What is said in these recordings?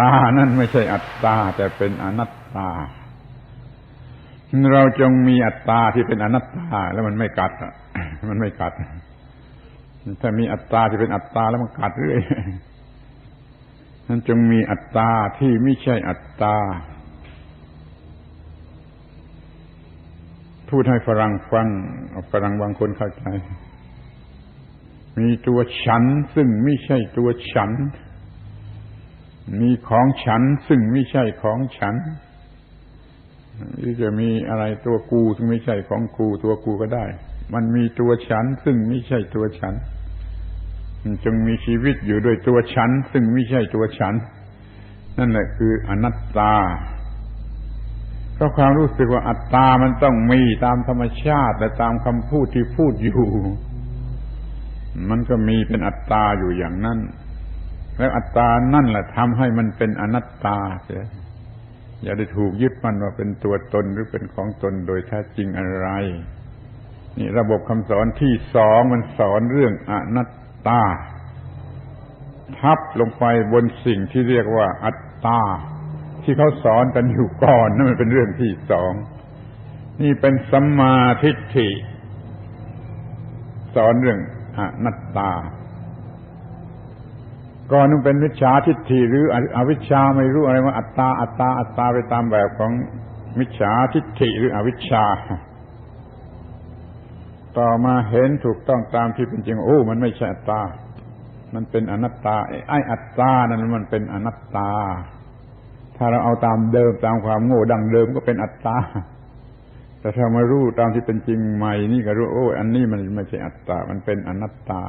ตานั่นไม่ใช่อัตตา แต่เป็นอนัตตา เราจงมีอัตตาที่เป็นอนัตตา แล้วมันไม่กัดมันไม่กัด ถ้ามีอัตตาที่เป็นอัตตาแล้วมันกัดเรื่อยนั้นจงมีอัตตาที่ไม่ใช่อัตตาพูดให้ฝรั่งฟังฝรั่งบางคนเข้าใจ มีตัวฉันซึ่งไม่ใช่ตัวฉัน มีของฉันซึ่งไม่ใช่ของฉันหรือจะมีอะไรตัวกูซึ่งไม่ใช่ของกูตัวกูก็ได้ มันมีตัวฉันซึ่งไม่ใช่ตัวฉันจงมีชีวิตอยู่ด้วยตัวฉัน ซึ่งไม่ใช่ตัวฉัน นั่นแหละคืออนัตตาเพราะความรู้สึกว่าอัตตามันต้องมีตามธรรมชาติ และตามคำพูดที่พูดอยู่ มันก็มีเป็นอัตตาอยู่อย่างนั้น แล้วอัตตานั่นแหละทำให้มันเป็นอนัตตาเสียอย่าได้ถูกยึดมันว่าเป็นตัวตนหรือเป็นของตนโดยแท้จริงอะไร นี่ระบบคำสอนที่สองมันสอนเรื่องอนัตตา ทับลงไปบนสิ่งที่เรียกว่าอัตตา ที่เขาสอนกันอยู่ก่อนนั่นมันเป็นเรื่องที่สอง นี่เป็นสัมมาทิฏฐิ สอนเรื่องอนัตตา ก่อนนึงเป็นวิชาทิฏฐิหรืออวิชชาไม่รู้อะไรว่าอัตตาอัตตาอัตตาไปตามแบบของมิจฉาทิฏฐิหรืออวิชชา ต่อมาเห็นถูกต้องตามที่เป็นจริงโอ้ มันไม่ใช่อัตตา มันเป็นอนัตตาไอ้อัตตานั้นมันเป็นอนัตตา ถ้าเราเอาตามเดิมตามความโง่ดังเดิมก็เป็นอัตตาแต่ถ้ามารู้ตามที่เป็นจริงใหม่นี่ก็รู้โอ้ อันนี้มันไม่ใช่อัตตา มันเป็นอนัตตา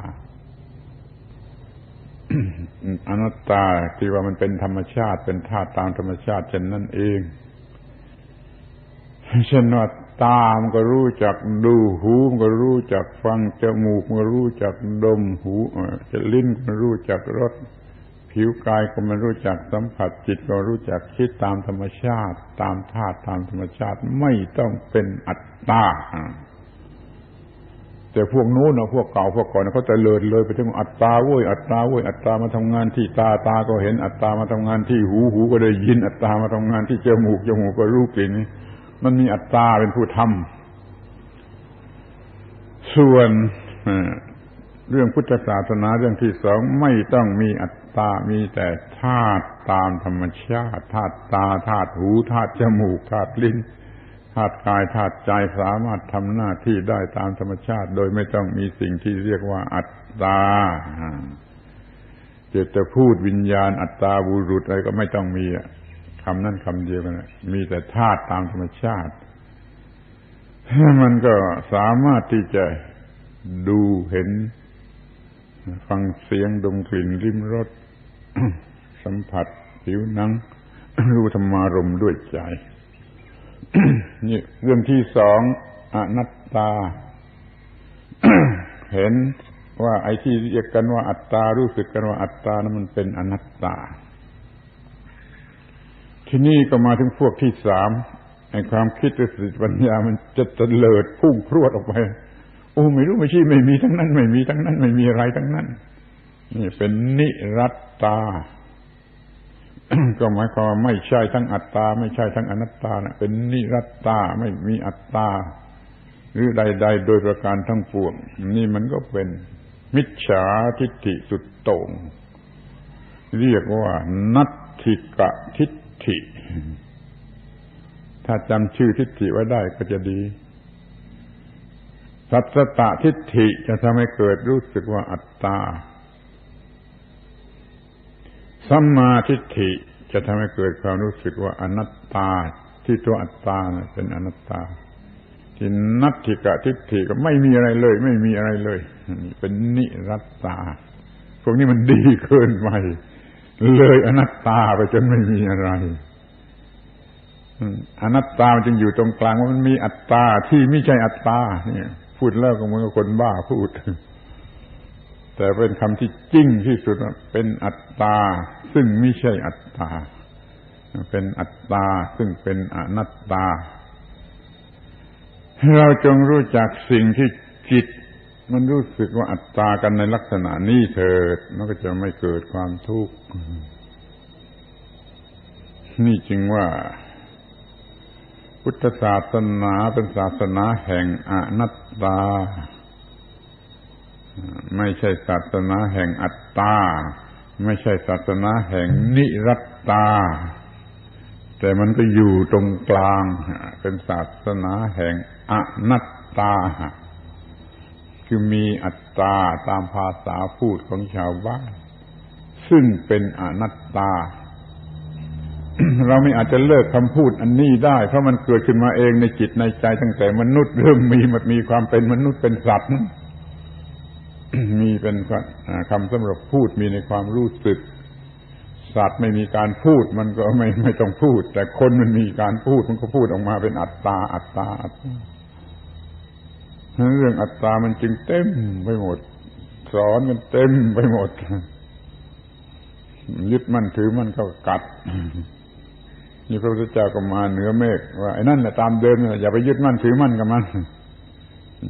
อนัตตาที่ว่ามันเป็นธรรมชาติเป็นธาตุตามธรรมชาติเช่นนั้นเองเช่นว่าตามันก็รู้จักดูหูมันก็รู้จักฟังจมูกมันก็รู้จักดมหูจะลิ้นก็รู้จักรสผิวกายก็มันรู้จักสัมผัสจิตก็รู้จักคิดตามธรรมชาติ ตามธาตุตามธรรมชาติไม่ต้องเป็นอัตตา แต่พวกนู้นนะพวกเก่าพวกก่อนเขาจะเลิศเลยไปถึงอัตตาเว้ยอัตตาเว้ยอัตตามาทำงานที่ตาตาก็เห็นอัตตามาทำงานที่หูหูก็ได้ยินอัตตามาทำงานที่จมูกจมูกก็รู้กลิ่นมันมีอัตตาเป็นผู้ทำส่วนเรื่องพุทธศาสนาเรื่องที่สองไม่ต้องมีอัตตา มีแต่ธาตุตามธรรมชาติธาตุตาธาตุหูธาตุจมูกธาตุลิ้นาตุกายธาตุใจสามารถทำหน้าที่ได้ตามธรรมชาติ โดยไม่ต้องมีสิ่งที่เรียกว่าอัตตาเจตพูดวิญญาณอัตตาบุรุษอะไรก็ไม่ต้องมีคำนั้นคำเดียวกันมีแต่ธาตุตามธรรมชาติมันก็สามารถที่จะดูเห็น ฟังเสียงดมกลิ่นริมรสสัมผัสผิวหนัง รู้ธรรมารมด้วยใจ นี่เรื่องที่สองอนัตตา เห็นว่าไอ้ที่เรียกกันว่าอัตตา รู้สึกกันว่าอัตตานั้นมันเป็นอนัตตา ที่นี่ก็มาถึงพวกที่สามไอ้ความคิดหรือสติปัญญามันจะเตลิดพุ่งพรวดออกไป โอ้ไม่รู้ไม่ชี้ไม่มีทั้งนั้น ไม่มีทั้งนั้น ไม่มีอะไรทั้งนั้น นี่เป็นนิรัตตา ก็หมายความว่าไม่ใช่ทั้งอัตตา ไม่ใช่ทั้งอนัตตานะเป็นนิรัตตาไม่มีอัตตา หรือใด ๆ โดยประการทั้งปวงนี่มันก็เป็นมิจฉาทิฏฐิสุดโต่งเรียกว่า นัตถิกะทิฏฐิ ถ้าจำชื่อทิฏฐิไว้ได้ก็จะดี สัตตะทิฏฐิจะทำให้เกิดรู้สึกว่าอัตตา สัมมาทิฏฐิจะทำให้เกิดความรู้สึกว่าอนัตตาที่ตัวอัตตาเป็นอนัตตา ที่นัตถิกะทิฏฐิก็ไม่มีอะไรเลย ไม่มีอะไรเลย เป็นนิรัตตา พวกนี้มันดีเกินไปเลยอนัตตาไปจนไม่มีอะไรอนัตตามันจึงอยู่ตรงกลางว่ามันมีอัตตาที่ไม่ใช่อัตตาเนี่ย พูดแล้วก็เหมือนกับคนบ้าพูด แต่เป็นคำที่จริงที่สุดเป็นอัตตา ซึ่งไม่ใช่อัตตา เป็นอัตตา ซึ่งเป็นอนัตตา เราจงรู้จักสิ่งที่จิต มันรู้สึกว่าอัตตากันในลักษณะนี้เถิดมันก็จะไม่เกิดความทุกข์นี่จึงว่า พุทธศาสนาเป็นศาสนาแห่งอนัตตา ไม่ใช่ศาสนาแห่งอัตตา ไม่ใช่ศาสนาแห่งนิรัตตา แต่มันก็อยู่ตรงกลาง เป็นศาสนาแห่งอนัตตา คือมีอัตตาตามภาษาพูดของชาวบ้าน ซึ่งเป็นอนัตตา เราไม่อาจจะเลิกคำพูดอันนี้ได้ เพราะมันเกิดขึ้นมาเองในจิตในใจตั้งแต่มนุษย์เริ่มมีมันมีความเป็นมนุษย์เป็นสัตว์ มีเป็นคำสำหรับพูดมีในความรู้สึก สัตว์ไม่มีการพูดมันก็ไม่ไม่ต้องพูด แต่คนมันมีการพูดมันก็พูดออกมาเป็นอัตตาอัตตาอัตตาเรื่องอัตตามันจึงเต็มไปหมด สอนมันเต็มไปหมดยึดมั่นถือมันก็กัดนี่พระพุทธเจ้าก็มาเหนือเมฆว่าไอ้นั่นแหละตามเดิมอย่าไปยึดมั่นถือมั่นกับมัน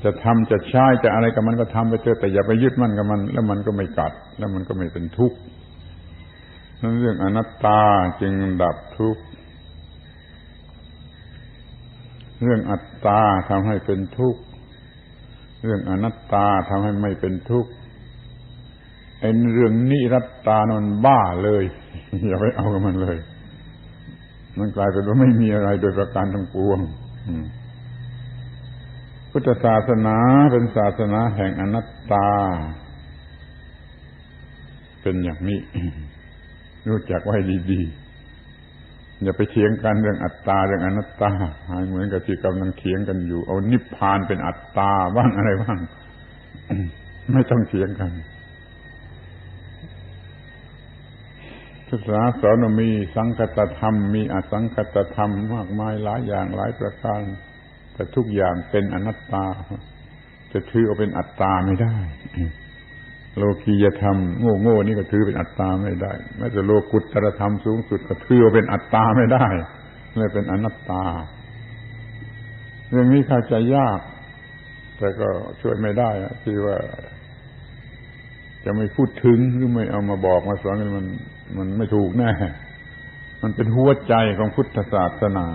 จะทำจะใช้จะอะไรกับมันก็ทำไปเถอะแต่อย่าไปยึดมั่นกับมัน แล้วมันก็ไม่กัด แล้วมันก็ไม่เป็นทุกข์นั่นเรื่องอนัตตาจึงดับทุกข์เรื่องอัตตาทำให้เป็นทุกข์เรื่องอนัตตาทำให้ไม่เป็นทุกข์ไอ้เรื่องนิรัตตานนบ้าเลย อย่าไปเอากับมันเลย มันกลายเป็นว่าไม่มีอะไรโดยประการทั้งปวง พุทธศาสนาเป็นศาสนาแห่งอนัตตา เป็นอย่างนี้ รู้จักไว้ดีๆ อย่าไปเถียงกันเรื่องอัตตาเรื่องอนัตตาเหมือนกับที่กำลังเถียงกันอยู่ เอานิพพานเป็นอัตตาบ้างอะไรบ้าง ไม่ต้องเถียงกันศาสนาสอนมีสังคตธรรม มีอสังคตธรรมมากมายหลายอย่างหลายประการ แต่ทุกอย่างเป็นอนัตตา จะถือเอาเป็นอัตตาไม่ได้โลกียธรรมโง่โง่นี่ก็ถือเป็นอัตตาไม่ได้แม้แต่โลกุตตรธรรมสูงสุดก็ถือเอาเป็นอัตตาไม่ได้เลยเป็นอนัตตา เรื่องนี้เข้าใจยาก แต่ก็ช่วยไม่ได้ที่ว่า จะไม่พูดถึงหรือไม่เอามาบอกมาสอนกันมันมันไม่ถูกแน่ มันเป็นหัวใจของพุทธศาสนา